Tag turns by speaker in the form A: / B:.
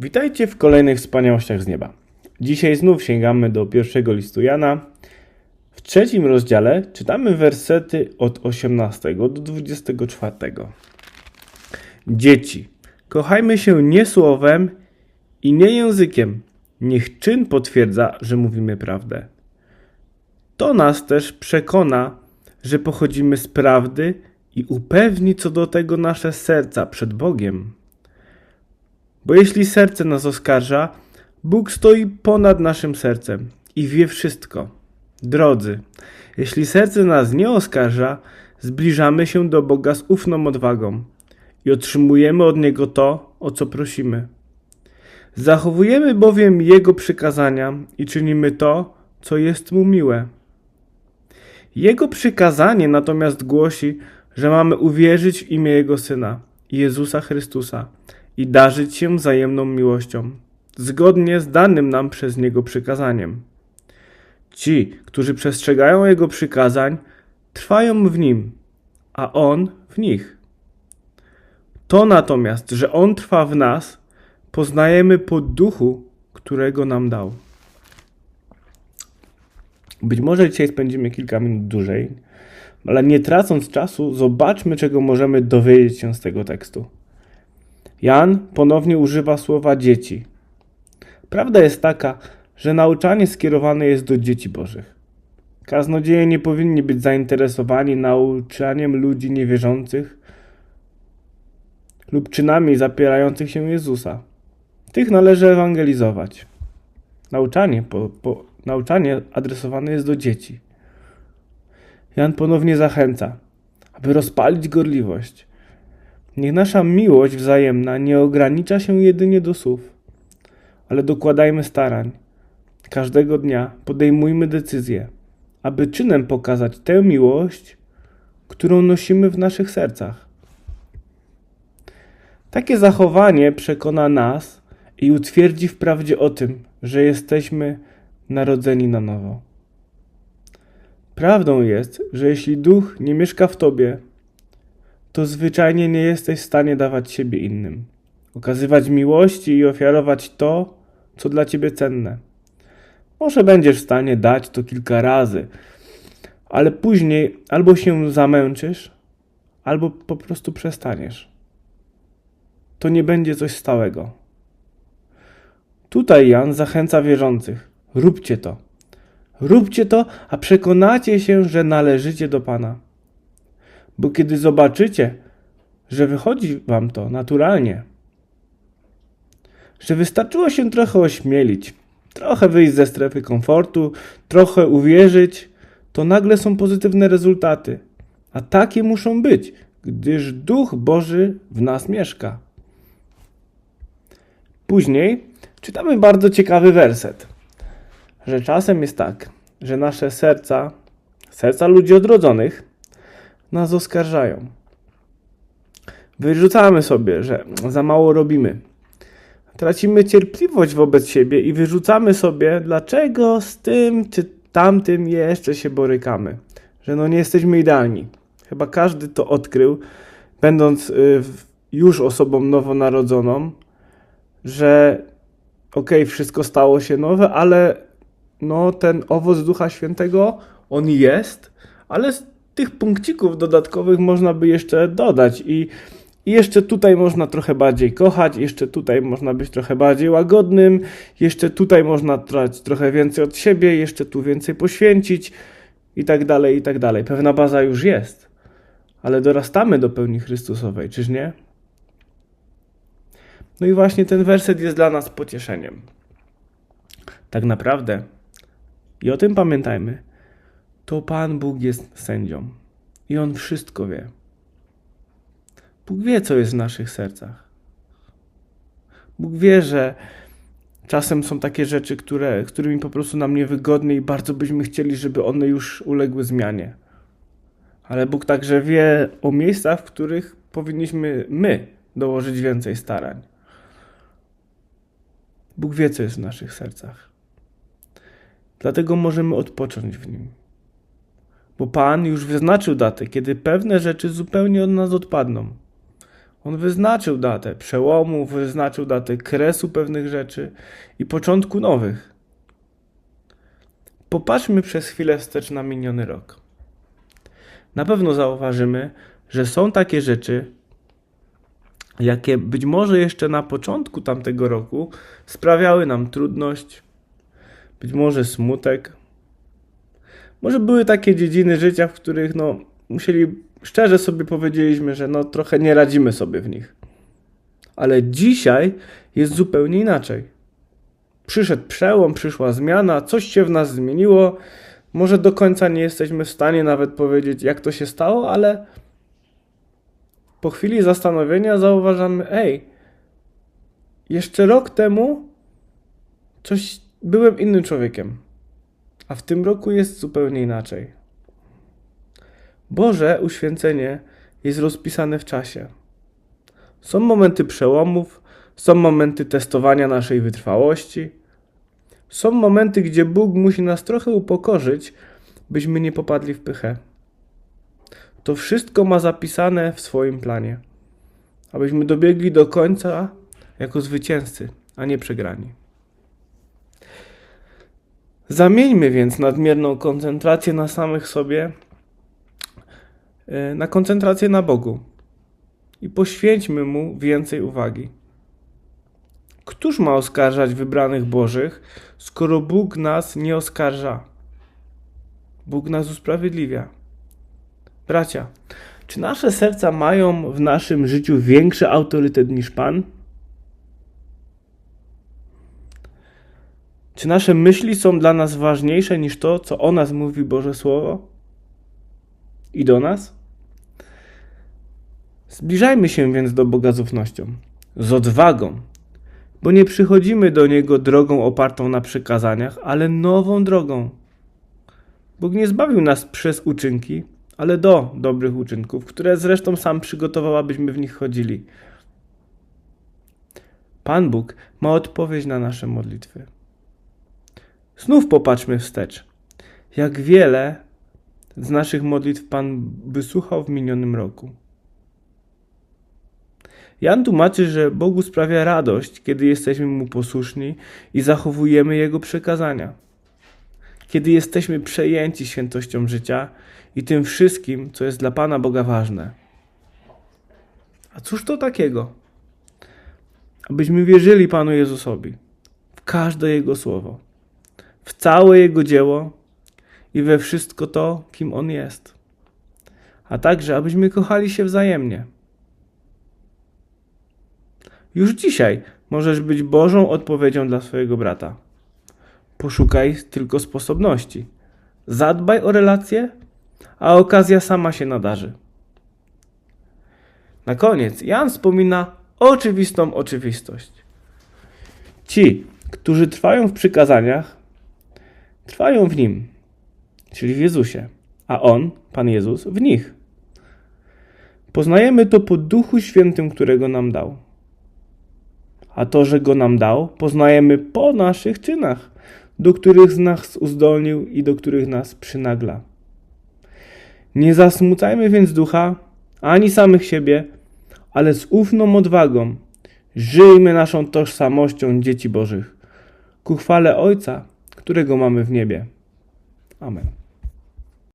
A: Witajcie w kolejnych wspaniałościach z nieba. Dzisiaj znów sięgamy do pierwszego listu Jana. W trzecim rozdziale czytamy wersety od 18 do 24. Dzieci, kochajmy się nie słowem i nie językiem. Niech czyn potwierdza, że mówimy prawdę. To nas też przekona, że pochodzimy z prawdy i upewni co do tego nasze serca przed Bogiem. Bo jeśli serce nas oskarża, Bóg stoi ponad naszym sercem i wie wszystko. Drodzy, jeśli serce nas nie oskarża, zbliżamy się do Boga z ufną odwagą i otrzymujemy od Niego to, o co prosimy. Zachowujemy bowiem Jego przykazania i czynimy to, co jest Mu miłe. Jego przykazanie natomiast głosi, że mamy uwierzyć w imię Jego Syna, Jezusa Chrystusa, i darzyć się wzajemną miłością, zgodnie z danym nam przez Niego przykazaniem. Ci, którzy przestrzegają Jego przykazań, trwają w Nim, a On w nich. To natomiast, że On trwa w nas, poznajemy po duchu, którego nam dał. Być może dzisiaj spędzimy kilka minut dłużej, ale nie tracąc czasu, zobaczmy, czego możemy dowiedzieć się z tego tekstu. Jan ponownie używa słowa dzieci. Prawda jest taka, że nauczanie skierowane jest do dzieci bożych. Kaznodzieje nie powinni być zainteresowani nauczaniem ludzi niewierzących lub czynami zapierających się Jezusa. Tych należy ewangelizować. Nauczanie, po, po, nauczanie adresowane jest do dzieci. Jan ponownie zachęca, aby rozpalić gorliwość. Niech nasza miłość wzajemna nie ogranicza się jedynie do słów, ale dokładajmy starań. Każdego dnia podejmujmy decyzję, aby czynem pokazać tę miłość, którą nosimy w naszych sercach. Takie zachowanie przekona nas i utwierdzi w prawdzie o tym, że jesteśmy narodzeni na nowo. Prawdą jest, że jeśli duch nie mieszka w tobie, to zwyczajnie nie jesteś w stanie dawać siebie innym, okazywać miłości i ofiarować to, co dla ciebie cenne. Może będziesz w stanie dać to kilka razy, ale później albo się zamęczysz, albo po prostu przestaniesz. To nie będzie coś stałego. Tutaj Jan zachęca wierzących: róbcie to. Róbcie to, a przekonacie się, że należycie do Pana. Bo kiedy zobaczycie, że wychodzi wam to naturalnie, że wystarczyło się trochę ośmielić, trochę wyjść ze strefy komfortu, trochę uwierzyć, to nagle są pozytywne rezultaty. A takie muszą być, gdyż Duch Boży w nas mieszka. Później czytamy bardzo ciekawy werset, że czasem jest tak, że nasze serca, serca ludzi odrodzonych, nas oskarżają. Wyrzucamy sobie, że za mało robimy. Tracimy cierpliwość wobec siebie i wyrzucamy sobie, dlaczego z tym czy tamtym jeszcze się borykamy. Że no nie jesteśmy idealni. Chyba każdy to odkrył, będąc y, już osobą nowonarodzoną, że okej, okay, wszystko stało się nowe, ale no ten owoc Ducha Świętego, on jest, ale tych punkcików dodatkowych można by jeszcze dodać i, i jeszcze tutaj można trochę bardziej kochać, jeszcze tutaj można być trochę bardziej łagodnym, jeszcze tutaj można trać trochę więcej od siebie, jeszcze tu więcej poświęcić i tak dalej, i tak dalej. Pewna baza już jest, ale dorastamy do pełni Chrystusowej, czyż nie? No i właśnie ten werset jest dla nas pocieszeniem. Tak naprawdę, i o tym pamiętajmy, to Pan Bóg jest sędzią i On wszystko wie. Bóg wie, co jest w naszych sercach. Bóg wie, że czasem są takie rzeczy, które, którymi po prostu nam niewygodnie i bardzo byśmy chcieli, żeby one już uległy zmianie. Ale Bóg także wie o miejscach, w których powinniśmy my dołożyć więcej starań. Bóg wie, co jest w naszych sercach. Dlatego możemy odpocząć w nim bo Pan już wyznaczył datę, kiedy pewne rzeczy zupełnie od nas odpadną. On wyznaczył datę przełomu, wyznaczył datę kresu pewnych rzeczy i początku nowych. Popatrzmy przez chwilę wstecz na miniony rok. Na pewno zauważymy, że są takie rzeczy, jakie być może jeszcze na początku tamtego roku sprawiały nam trudność, być może smutek. Może były takie dziedziny życia, w których no, musieli, szczerze sobie powiedzieliśmy, że no, trochę nie radzimy sobie w nich. Ale dzisiaj jest zupełnie inaczej. Przyszedł przełom, przyszła zmiana, coś się w nas zmieniło. Może do końca nie jesteśmy w stanie nawet powiedzieć, jak to się stało, ale po chwili zastanowienia zauważamy, ej, jeszcze rok temu coś byłem innym człowiekiem, a w tym roku jest zupełnie inaczej. Boże uświęcenie jest rozpisane w czasie. Są momenty przełomów, są momenty testowania naszej wytrwałości. Są momenty, gdzie Bóg musi nas trochę upokorzyć, byśmy nie popadli w pychę. To wszystko ma zapisane w swoim planie, abyśmy dobiegli do końca jako zwycięzcy, a nie przegrani. Zamieńmy więc nadmierną koncentrację na samych sobie e, na koncentrację na Bogu i poświęćmy Mu więcej uwagi. Któż ma oskarżać wybranych Bożych, skoro Bóg nas nie oskarża? Bóg nas usprawiedliwia. Bracia, czy nasze serca mają w naszym życiu większy autorytet niż Pan? Czy nasze myśli są dla nas ważniejsze niż to, co o nas mówi Boże Słowo? I do nas? Zbliżajmy się więc do Boga z ufnością, z odwagą, bo nie przychodzimy do Niego drogą opartą na przykazaniach, ale nową drogą. Bóg nie zbawił nas przez uczynki, ale do dobrych uczynków, które zresztą sam przygotował, abyśmy w nich chodzili. Pan Bóg ma odpowiedź na nasze modlitwy. Znów popatrzmy wstecz. Jak wiele z naszych modlitw Pan wysłuchał w minionym roku. Jan tłumaczy, że Bogu sprawia radość, kiedy jesteśmy Mu posłuszni i zachowujemy Jego przekazania. Kiedy jesteśmy przejęci świętością życia i tym wszystkim, co jest dla Pana Boga ważne. A cóż to takiego? Abyśmy wierzyli Panu Jezusowi w każde Jego słowo, w całe Jego dzieło i we wszystko to, kim On jest. A także, abyśmy kochali się wzajemnie. Już dzisiaj możesz być Bożą odpowiedzią dla swojego brata. Poszukaj tylko sposobności. Zadbaj o relacje, a okazja sama się nadarzy. Na koniec Jan wspomina oczywistą oczywistość. Ci, którzy trwają w przykazaniach, trwają w Nim, czyli w Jezusie, a On, Pan Jezus, w nich. Poznajemy to po Duchu Świętym, którego nam dał. A to, że go nam dał, poznajemy po naszych czynach, do których nas uzdolnił i do których nas przynagla. Nie zasmucajmy więc ducha, ani samych siebie, ale z ufną odwagą żyjmy naszą tożsamością dzieci Bożych, ku chwale Ojca, którego mamy w niebie. Amen.